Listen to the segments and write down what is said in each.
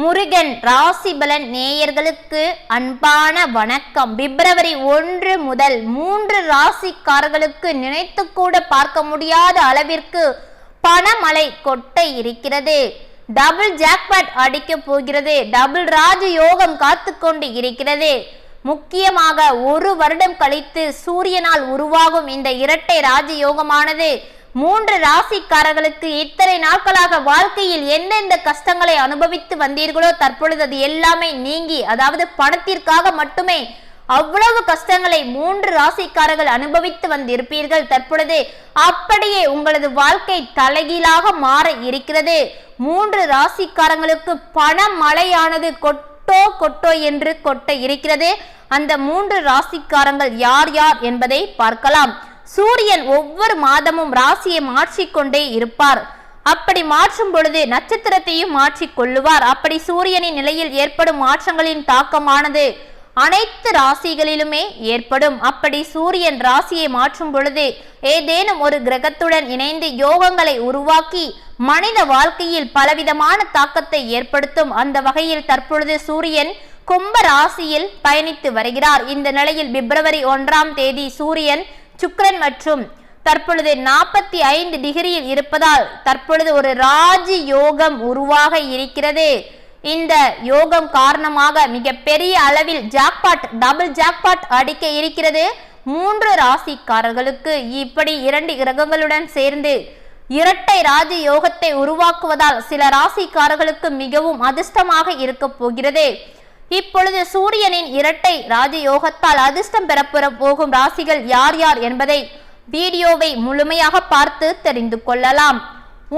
முருகன் ராசிபலன் நேயர்களுக்கு அன்பான வணக்கம். பிப்ரவரி ஒன்று முதல் மூன்று ராசிக்காரர்களுக்கு நினைத்து கூட பார்க்க முடியாத அளவிற்கு பணமலை கொட்ட இருக்கிறது. டபுள் ஜாக்பாட் அடிக்க போகிறது. டபுள் ராஜ யோகம் காத்து கொண்டு இருக்கிறது. முக்கியமாக ஒரு வருடம் கழித்து சூரியனால் உருவாகும் இந்த இரட்டை ராஜயோகமானது மூன்று ராசிக்காரர்களுக்கு இத்தனை நாட்களாக வாழ்க்கையில் எந்தெந்த கஷ்டங்களை அனுபவித்து வந்தீர்களோ தற்பொழுது அது எல்லாமே நீங்கி அதாவது பணத்திற்காக மட்டுமே அவ்வளவு கஷ்டங்களை மூன்று ராசிக்காரர்கள் அனுபவித்து வந்திருப்பீர்கள். தற்பொழுது அப்படியே உங்களது வாழ்க்கை தலைகீழாக மாற இருக்கிறது. மூன்று ராசிக்காரங்களுக்கு பண மழையானது கொட்டோ கொட்டோ என்று கொட்ட இருக்கிறது. அந்த மூன்று ராசிக்காரங்கள் யார் யார் என்பதை பார்க்கலாம். சூரியன் ஒவ்வொரு மாதமும் ராசியை மாற்றிக்கொண்டே இருப்பார். அப்படி மாற்றும் பொழுது நட்சத்திரத்தையும் மாற்றிக் கொள்ளுவார். அப்படி சூரியனின் நிலையில் ஏற்படும் மாற்றங்களின் தாக்கமானது அனைத்து ராசிகளிலுமே ஏற்படும். அப்படி சூரியன் ராசியை மாற்றும் பொழுது ஏதேனும் ஒரு கிரகத்துடன் இணைந்து யோகங்களை உருவாக்கி மனித வாழ்க்கையில் பலவிதமான தாக்கத்தை ஏற்படுத்தும். அந்த வகையில் தற்பொழுது சூரியன் கும்ப ராசியில் பயணித்து வருகிறார். இந்த நிலையில் பிப்ரவரி ஒன்றாம் தேதி சூரியன் சுக்கரன் மற்றும் தற்பொழுது நாற்பத்தி ஐந்து டிகிரியில் இருப்பதால் தற்பொழுது ஒரு ராஜி யோகம் உருவாக இருக்கிறது. இந்த யோகம் காரணமாக மிக பெரிய அளவில் ஜாக்பாட் டபுள் ஜாக்பாட் அடிக்க இருக்கிறது. மூன்று ராசிக்காரர்களுக்கு இப்படி இரண்டு கிரகங்களுடன் சேர்ந்து இரட்டை ராஜ யோகத்தை உருவாக்குவதால் சில ராசிக்காரர்களுக்கு மிகவும் அதிர்ஷ்டமாக இருக்க போகிறது. இப்பொழுது சூரியனின் இரட்டை ராஜயோகத்தால் அதிர்ஷ்டம் பெறப்பெற போகும் ராசிகள் யார் யார் என்பதை வீடியோவை முழுமையாக பார்த்து தெரிந்து கொள்ளலாம்.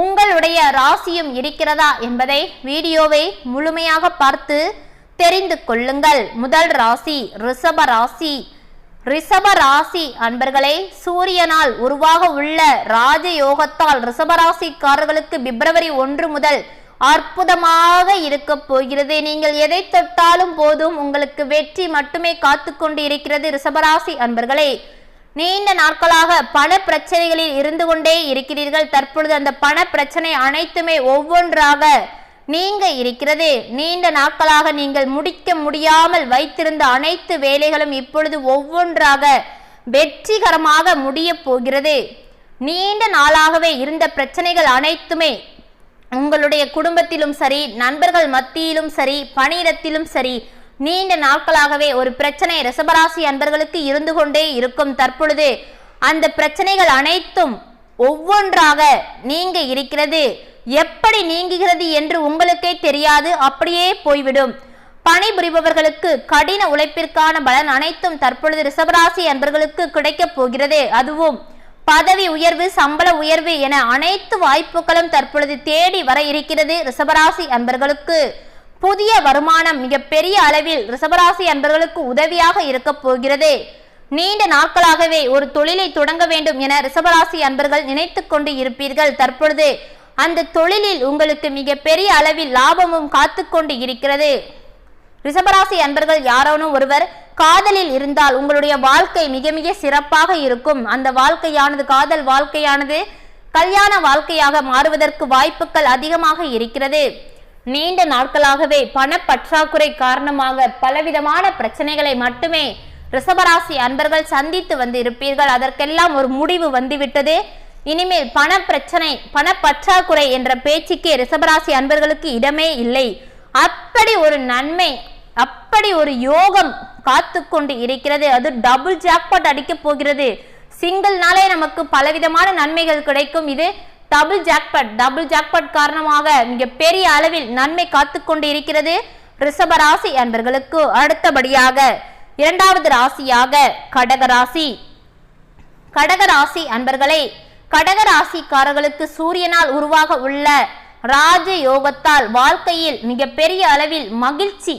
உங்களுடைய ராசியும் இருக்கிறதா என்பதை வீடியோவை முழுமையாக பார்த்து தெரிந்து கொள்ளுங்கள். முதல் ராசி ரிஷப ராசி. ரிஷப ராசி அன்பர்களே சூரியனால் உருவாக உள்ள ராஜயோகத்தால் ரிஷபராசிக்காரர்களுக்கு பிப்ரவரி ஒன்று முதல் அற்புதமாக இருக்க போகிறது. நீங்கள் எதை தொட்டாலும் போதும். உங்களுக்கு வெற்றி மட்டுமே காத்து கொண்டு இருக்கிறது ரிஷபராசி அன்பர்களே. நீண்ட நாட்களாக பண பிரச்சனைகளில் இருந்து கொண்டே இருக்கிறீர்கள். தற்பொழுது அந்த பண பிரச்சனை அனைத்துமே ஒவ்வொன்றாக நீங்க இருக்கிறது. நீண்ட நாட்களாக நீங்கள் முடிக்க முடியாமல் வைத்திருந்த அனைத்து வேலைகளும் இப்பொழுது ஒவ்வொன்றாக வெற்றிகரமாக முடிய போகிறது. நீண்ட நாளாகவே இருந்த பிரச்சனைகள் அனைத்துமே உங்களுடைய குடும்பத்திலும் சரி நண்பர்கள் மத்தியிலும் சரி பணியிடத்திலும் சரி நீண்ட நாட்களாகவே ஒரு பிரச்சனை ரிசபராசி அன்பர்களுக்கு இருந்து கொண்டே இருக்கும் தற்பொழுது அந்த பிரச்சனைகள் அனைத்தும் ஒவ்வொன்றாக நீங்க இருக்கிறது. எப்படி நீங்குகிறது என்று உங்களுக்கே தெரியாது அப்படியே போய்விடும். பணிபுரிபவர்களுக்கு கடின உழைப்பிற்கான பலன் அனைத்தும் தற்பொழுது ரிசபராசி அன்பர்களுக்கு கிடைக்கப் போகிறது. அதுவும் பதவி உயர்வு சம்பள உயர்வு என அனைத்து வாய்ப்புகளும் தற்பொழுது தேடி வர இருக்கிறது ரிஷபராசி அன்பர்களுக்கு. புதிய வருமானம் மிக பெரிய அளவில் ரிஷபராசி அன்பர்களுக்கு உதவியாக இருக்க போகிறது. நீண்ட நாட்களாகவே ஒரு தொழிலை தொடங்க வேண்டும் என ரிஷபராசி அன்பர்கள் நினைத்து கொண்டு இருப்பீர்கள். தற்பொழுது அந்த தொழிலில் உங்களுக்கு மிகப்பெரிய அளவில் லாபமும் காத்து கொண்டு இருக்கிறது. ரிஷபராசி அன்பர்கள் யாரோனும் ஒருவர் காதலில் இருந்தால் உங்களுடைய வாழ்க்கை மிக மிக சிறப்பாக இருக்கும். அந்த வாழ்க்கையானது காதல் வாழ்க்கையானது கல்யாண வாழ்க்கையாக மாறுவதற்கு வாய்ப்புகள் அதிகமாக இருக்கிறது. நீண்ட நாட்களாகவே பண பற்றாக்குறை காரணமாக பலவிதமான பிரச்சனைகளை மட்டுமே ரிஷபராசி அன்பர்கள் சந்தித்து வந்து இருப்பீர்கள் அதற்கெல்லாம் ஒரு முடிவு வந்துவிட்டது. இனிமேல் பண பிரச்சனை பண பற்றாக்குறை என்ற பேச்சுக்கே ரிஷபராசி அன்பர்களுக்கு இடமே இல்லை. அப்படி ஒரு நன்மை அப்படி ஒரு யோகம் காத்து கொண்டு இருக்கிறது. அது டபுள் ஜாக்பாட் அடிக்க போகிறது. சிங்கிள் நாளே நமக்கு பலவிதமான நன்மைகள் கிடைக்கும். இது டபுள் ஜாக்பாட் டபுள் ஜாக்பாட் காரணமாக மிக பெரிய அளவில் நன்மை காத்து கொண்டு இருக்கிறது ரிஷப ராசி அன்பர்களுக்கு. அடுத்தபடியாக இரண்டாவது ராசியாக கடகராசி கடகராசி கடக ராசி அன்பர்களே கடக ராசிக்காரர்களுக்கு சூரியனால் உருவாக உள்ள ராஜ யோகத்தால் வாழ்க்கையில் மிக பெரிய அளவில் மகிழ்ச்சி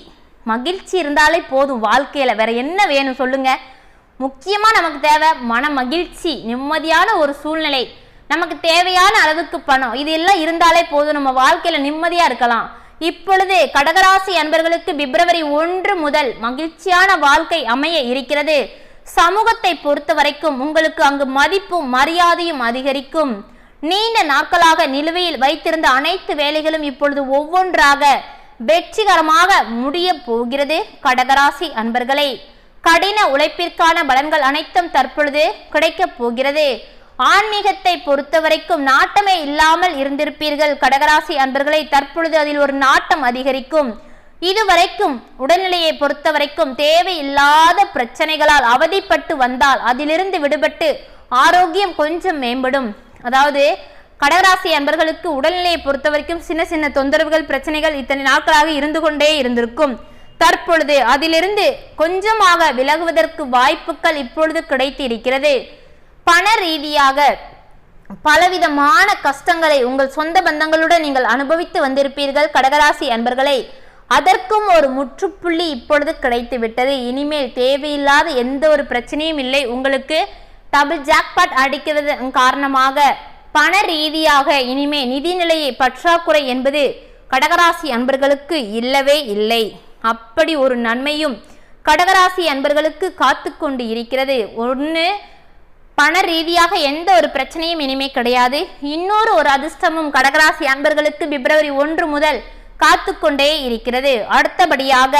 மகிழ்ச்சி இருந்தாலே போதும் வாழ்க்கையில். வேற என்ன வேணும் சொல்லுங்க. முக்கியமாக நமக்கு தேவை மன மகிழ்ச்சி நிம்மதியான ஒரு சூழ்நிலை. நமக்கு தேவையான அளவுக்கு பணம். இது எல்லாம் இருந்தாலே போதும். நம்ம வாழ்க்கையில் நிம்மதியாக இருக்கலாம். இப்பொழுது கடகராசி அன்பர்களுக்கு பிப்ரவரி ஒன்று முதல் மகிழ்ச்சியான வாழ்க்கை அமைய இருக்கிறது. சமூகத்தை பொறுத்த வரைக்கும் உங்களுக்கு அங்கு மதிப்பும் மரியாதையும் அதிகரிக்கும். நீண்ட நாட்களாக நிலுவையில் வைத்திருந்த அனைத்து வேலைகளும் இப்பொழுது ஒவ்வொன்றாக வெற்றிகரமாக முடிய போகிறது கடகராசி அன்பர்களே. கடின உழைப்பிற்கான பலன்கள் அனைத்தும் தற்பொழுது கிடைக்கப் போகிறது. ஆன்மீகத்தை பொறுத்தவரைக்கும் நாட்டமே இல்லாமல் இருந்திருப்பீர்கள் கடகராசி அன்பர்களை. தற்பொழுது அதில் ஒரு நாட்டம் அதிகரிக்கும். இதுவரைக்கும் உடல்நிலையை பொறுத்தவரைக்கும் தேவையில்லாத பிரச்சனைகளால் அவதிப்பட்டு வந்தால் அதிலிருந்து விடுபட்டு ஆரோக்கியம் கொஞ்சம் மேம்படும். அதாவது கடகராசி அன்பர்களுக்கு உடல்நிலையை பொறுத்தவரைக்கும் சின்ன சின்ன தொந்தரவுகள் பிரச்சனைகள் இத்தனை நாட்களாக இருந்து கொண்டே இருந்திருக்கும். தற்பொழுது அதிலிருந்து கொஞ்சமாக விலகுவதற்கு வாய்ப்புகள் இப்பொழுது கிடைத்து இருக்கிறது பண ரீதியாக பலவிதமான கஷ்டங்களை உங்கள் சொந்த பந்தங்களுடன் நீங்கள் அனுபவித்து வந்திருப்பீர்கள் கடகராசி அன்பர்களை. அதற்கும் ஒரு முற்றுப்புள்ளி இப்பொழுது கிடைத்து விட்டது இனிமேல் தேவையில்லாத எந்த ஒரு பிரச்சனையும் இல்லை. உங்களுக்கு டபுள் ஜாக்பாட் அடிக்கிறது காரணமாக. பண ரீதியாக இனிமே நிதிநிலையை பற்றாக்குறை என்பது கடகராசி அன்பர்களுக்கு இல்லவே இல்லை. அப்படி ஒரு நன்மையும் கடகராசி அன்பர்களுக்கு காத்து கொண்டு இருக்கிறது. ஒன்று பண ரீதியாக எந்த ஒரு பிரச்சனையும் இனிமே கிடையாது. இன்னொரு ஒரு அதிர்ஷ்டமும் கடகராசி அன்பர்களுக்கு பிப்ரவரி ஒன்று முதல் காத்து கொண்டே இருக்கிறது. அடுத்தபடியாக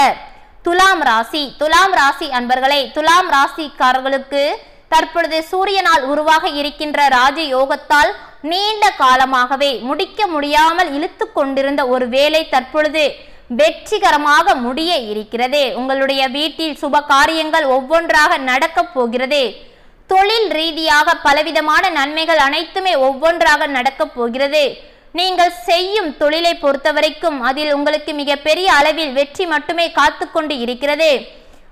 துலாம் ராசி. துலாம் ராசி அன்பர்களை துலாம் ராசிக்காரர்களுக்கு தற்பொழுது சூரியனால் உருவாக இருக்கின்ற ராஜ யோகத்தால் நீண்ட காலமாகவே முடிக்க முடியாமல் இழுத்து கொண்டிருந்த ஒரு வேலை தற்பொழுது வெற்றிகரமாக முடிய இருக்கிறது. உங்களுடைய வீட்டில் சுப காரியங்கள் ஒவ்வொன்றாக நடக்கப் போகிறது. தொழில் ரீதியாக பலவிதமான நன்மைகள் அனைத்துமே ஒவ்வொன்றாக நடக்கப் போகிறது. நீங்கள் செய்யும் தொழிலை பொறுத்தவரைக்கும் அதில் உங்களுக்கு மிக பெரிய அளவில் வெற்றி மட்டுமே காத்து கொண்டு இருக்கிறது.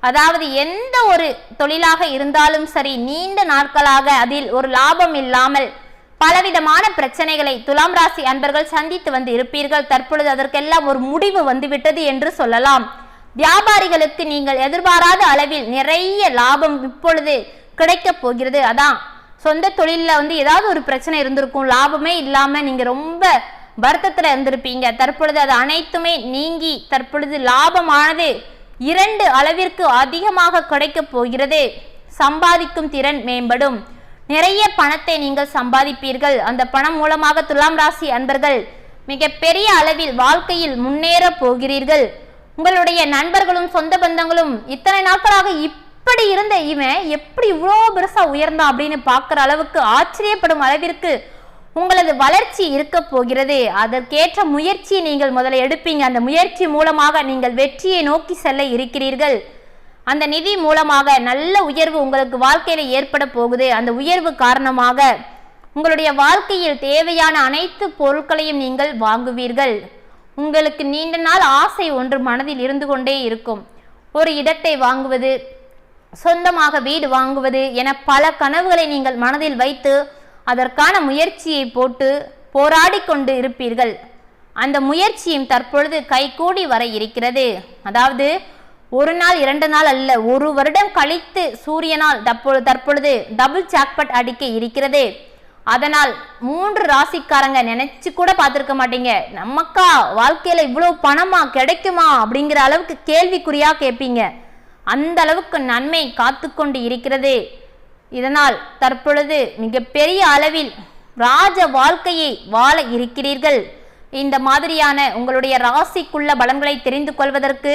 அதாவது எந்த ஒரு தொழிலாக இருந்தாலும் சரி நீண்ட நாட்களாக அதில் ஒரு லாபம் இல்லாமல் பலவிதமான பிரச்சனைகளை துலாம் ராசி அன்பர்கள் சந்தித்து வந்து இருப்பீர்கள் தற்பொழுது அதற்கெல்லாம் ஒரு முடிவு வந்துவிட்டது என்று சொல்லலாம். வியாபாரிகளுக்கு நீங்கள் எதிர்பாராத அளவில் நிறைய லாபம் இப்பொழுது கிடைக்க போகிறது. அதான் சொந்த தொழிலில் வந்து ஏதாவது ஒரு பிரச்சனை இருந்திருக்கும். லாபமே இல்லாமல் நீங்கள் ரொம்ப வருத்தத்தில் இருந்திருப்பீங்க. தற்பொழுது அது அனைத்துமே நீங்கி தற்பொழுது லாபமானது இரண்டு அளவிற்கு அதிகமாக கிடைக்கப் போகிறது. சம்பாதிக்கும் திறன் மேம்படும். நிறைய பணத்தை நீங்கள் சம்பாதிப்பீர்கள். அந்த பணம் மூலமாக துலாம் ராசி அன்பர்கள் மிக பெரிய அளவில் வாழ்க்கையில் முன்னேற போகிறீர்கள். உங்களுடைய நண்பர்களும் சொந்த பந்தங்களும் இத்தனை நாட்களாக இப்படி இருந்த இவன் எப்படி இவ்வளோ பெருசா உயர்ந்தான் அப்படின்னு பார்க்குற அளவுக்கு ஆச்சரியப்படும் அளவிற்கு உங்களது வளர்ச்சி இருக்க போகிறது. அதற்கேற்ற முயற்சியை நீங்கள் முதல்ல எடுப்பீங்க. அந்த முயற்சி மூலமாக நீங்கள் வெற்றியை நோக்கி செல்ல இருக்கிறீர்கள். அந்த நிதி மூலமாக நல்ல உயர்வு உங்களுக்கு வாழ்க்கையில் ஏற்பட போகுது. அந்த உயர்வு காரணமாக உங்களுடைய வாழ்க்கையில் தேவையான அனைத்து பொருட்களையும் நீங்கள் வாங்குவீர்கள். உங்களுக்கு நீண்ட நாள் ஆசை ஒன்று மனதில் இருந்து கொண்டே இருக்கும். ஒரு இடத்தை வாங்குவது சொந்தமாக வீடு வாங்குவது என பல கனவுகளை நீங்கள் மனதில் வைத்து அதற்கான முயற்சியை போட்டு போராடி கொண்டு இருப்பீர்கள். அந்த முயற்சியும் தற்பொழுது கைகூடி வர இருக்கிறது. அதாவது ஒரு நாள் இரண்டு நாள் அல்ல ஒரு வருடம் கழித்து சூரியனால் தற்பொழுது தற்பொழுது டபுள் ஜாக்பட் அடிக்க இருக்கிறது. அதனால் மூன்று ராசிக்காரங்க நினைச்சு கூட பார்த்துருக்க மாட்டீங்க. நம்மக்கா வாழ்க்கையில இவ்வளவு பணமா கிடைக்குமா அப்படிங்கிற அளவுக்கு கேள்விக்குறியா கேட்பீங்க அந்த அளவுக்கு நன்மை காத்து கொண்டு இருக்கிறது. இதனால் தற்பொழுது மிகப்பெரிய அளவில் ராஜ வாழ்க்கையை வாழ இருக்கிறீர்கள். இந்த மாதிரியான உங்களுடைய ராசிக்குள்ள பலன்களை தெரிந்து கொள்வதற்கு